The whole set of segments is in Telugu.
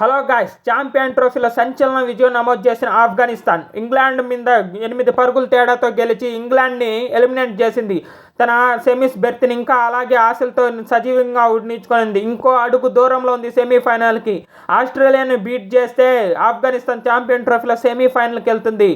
హలో గాయ్స్ ఛాంపియన్ ట్రోఫీలో సంచలన విజయం నమోదు చేసిన ఆఫ్ఘనిస్తాన్. ఇంగ్లాండ్ మీద ఎనిమిది పరుగుల తేడాతో గెలిచి ఇంగ్లాండ్ని ఎలిమినేట్ చేసింది. తన సెమీస్ బెర్త్ని ఇంకా అలాగే ఆశలతో సజీవంగా ఉండించుకునింది ఇంకో అడుగు దూరంలో ఉంది సెమీఫైనల్కి. ఆస్ట్రేలియాని బీట్ చేస్తే ఆఫ్ఘనిస్తాన్ ఛాంపియన్ ట్రోఫీలో సెమీఫైనల్కి వెళ్తుంది.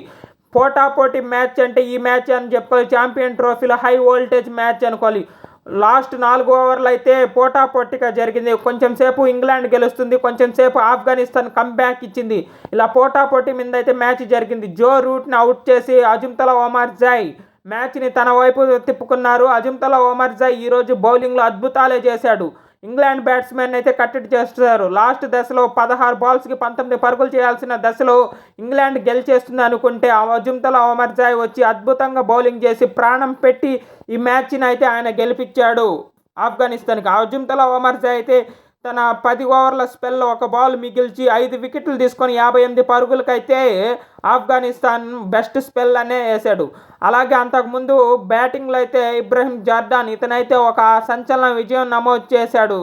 పోటాపోటీ మ్యాచ్ అంటే ఈ మ్యాచ్ అని చెప్పుకోవాలి. ఛాంపియన్ ట్రోఫీలో హై వోల్టేజ్ మ్యాచ్ అనుకోవాలి. లాస్ట్ నాలుగు ఓవర్లు అయితే పోటాపోటీగా జరిగింది. కొంచెం సేపు ఇంగ్లాండ్ గెలుస్తుంది. కొంచెం సేపు ఆఫ్ఘనిస్తాన్ కమ్బ్యాక్ ఇచ్చింది. ఇలా పోటాపోటీ మీద అయితే మ్యాచ్ జరిగింది. జో రూట్ని అవుట్ చేసి అజుంతల ఒమార్ జాయ్ మ్యాచ్ని తన వైపు తిప్పుకున్నారు. అజుంతల ఒమర్ జాయ్ ఈరోజు బౌలింగ్లో అద్భుతాలే చేశాడు. ఇంగ్లాండ్ బ్యాట్స్మెన్ అయితే కట్టడి చేస్తారు లాస్ట్ దశలో పదహారు బాల్స్కి పంతొమ్మిది పరుగులు చేయాల్సిన దశలో ఇంగ్లాండ్ గెలిచేస్తుంది అనుకుంటే ఆ అజుంతల అమర్జాయ్ వచ్చి అద్భుతంగా బౌలింగ్ చేసి ప్రాణం పెట్టి ఈ మ్యాచ్ని అయితే ఆయన గెలిపించాడు ఆఫ్ఘనిస్తాన్కి. అజుంతల అమర్జాయ్ అయితే తన పది ఓవర్ల స్పెల్ ఒక బాల్ మిగిల్చి ఐదు వికెట్లు తీసుకొని యాభై ఎనిమిది పరుగులకైతే ఆఫ్ఘనిస్తాన్ బెస్ట్ స్పెల్ అనే వేశాడు. అలాగే అంతకుముందు బ్యాటింగ్లో అయితే ఇబ్రహీం జార్డాన్ ఇతనైతే ఒక సంచలన విజయం నమోదు చేశాడు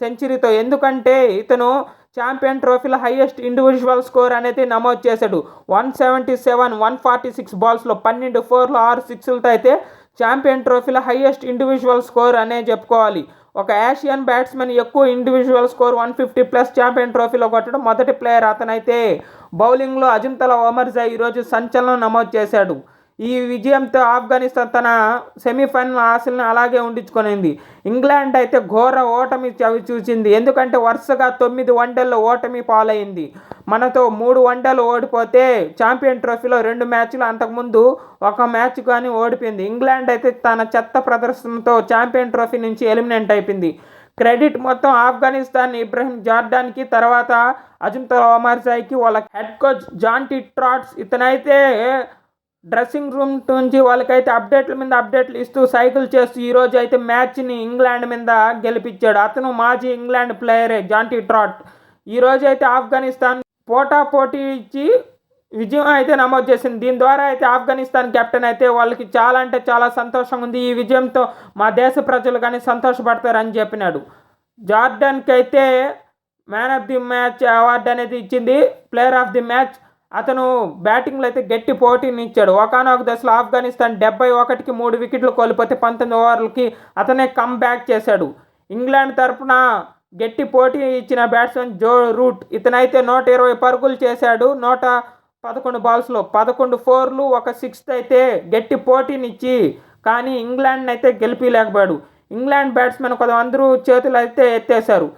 సెంచరీతో. ఎందుకంటే ఇతను ఛాంపియన్ ట్రోఫీలో హైయెస్ట్ ఇండివిజువల్ స్కోర్ అనేది నమోదు చేశాడు. One seventy seven one forty six బాల్స్లో పన్నెండు ఫోర్లు ఆరు సిక్స్లతో అయితే ఛాంపియన్ ట్రోఫీలో హైయెస్ట్ ఇండివిజువల్ స్కోర్ అనే చెప్పుకోవాలి. ఒక ఆసియన్ బ్యాట్స్మెన్ ఎక్కువ individual score one fifty plus champion ట్రోఫీలో కొట్టడం మొదటి ప్లేయర్ అతనైతే. బౌలింగ్లో అజింతల ఓమర్జా ఈరోజు సంచలనం నమోదు చేశాడు. ఈ విజయంతో ఆఫ్ఘనిస్తాన్ తన సెమీఫైనల్ ఆశలను అలాగే ఉండించుకునింది. ఇంగ్లాండ్ అయితే ఘోర ఓటమి చవి చూసింది ఎందుకంటే వరుసగా తొమ్మిది వన్డేల్లో ఓటమి పాలైంది. మనతో మూడు వన్డేలు ఓడిపోతే ఛాంపియన్ ట్రోఫీలో రెండు మ్యాచ్లు అంతకుముందు ఒక మ్యాచ్ కానీ ఓడిపోయింది. ఇంగ్లాండ్ అయితే తన చెత్త ప్రదర్శనతో ఛాంపియన్ ట్రోఫీ నుంచి ఎలిమినేట్ అయిపోయింది. క్రెడిట్ మొత్తం ఆఫ్ఘనిస్తాన్ ఇబ్రహీం జార్డాన్కి తర్వాత అజంతల్ ఒమర్జాయ్కి వాళ్ళ head coach Jonathan Trott's ఇతనైతే డ్రెస్సింగ్ రూమ్ నుంచి వాళ్ళకైతే అప్డేట్ల మీద అప్డేట్లు ఇస్తూ సైకిల్ చేస్తూ ఈరోజు అయితే మ్యాచ్ని ఇంగ్లాండ్ మీద గెలిపించాడు. అతను మాజీ ఇంగ్లాండ్ ప్లేయరే జాంటీ ట్రాట్. ఈరోజు అయితే ఆఫ్ఘనిస్తాన్ పోటా పోటీ ఇచ్చి విజయం అయితే నమోదు చేసింది. దీని ద్వారా అయితే ఆఫ్ఘనిస్తాన్ కెప్టెన్ అయితే వాళ్ళకి చాలా అంటే చాలా సంతోషంగా ఉంది. ఈ విజయంతో మా దేశ ప్రజలు కానీ సంతోషపడతారని చెప్పినాడు. జార్డన్కి అయితే man of the match award అనేది ఇచ్చింది. ప్లేయర్ ఆఫ్ ది మ్యాచ్ అతను బ్యాటింగ్లో అయితే గట్టి పోటీని ఇచ్చాడు. ఒకనొక దశలో ఆఫ్ఘనిస్తాన్ డెబ్బై ఒకటికి మూడు వికెట్లు కోల్పోతే పంతొమ్మిది ఓవర్లకి అతనే కమ్ బ్యాక్ చేశాడు. ఇంగ్లాండ్ తరఫున గట్టి పోటీ ఇచ్చిన బ్యాట్స్మెన్ జో రూట్ ఇతనైతే నూట ఇరవై పరుగులు చేశాడు. నూట పదకొండు బాల్స్లో పదకొండు ఫోర్లు ఒక సిక్స్త్ అయితే గట్టి పోటీనిచ్చి కానీ ఇంగ్లాండ్ అయితే గెలిపిలేకపోయాడు. ఇంగ్లాండ్ బ్యాట్స్మెన్ కొంతమందరూ చేతులు అయితే ఎత్తేశారు.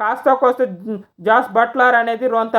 కాస్త కోస్త జాస్ బట్లర్ అనేది కొంత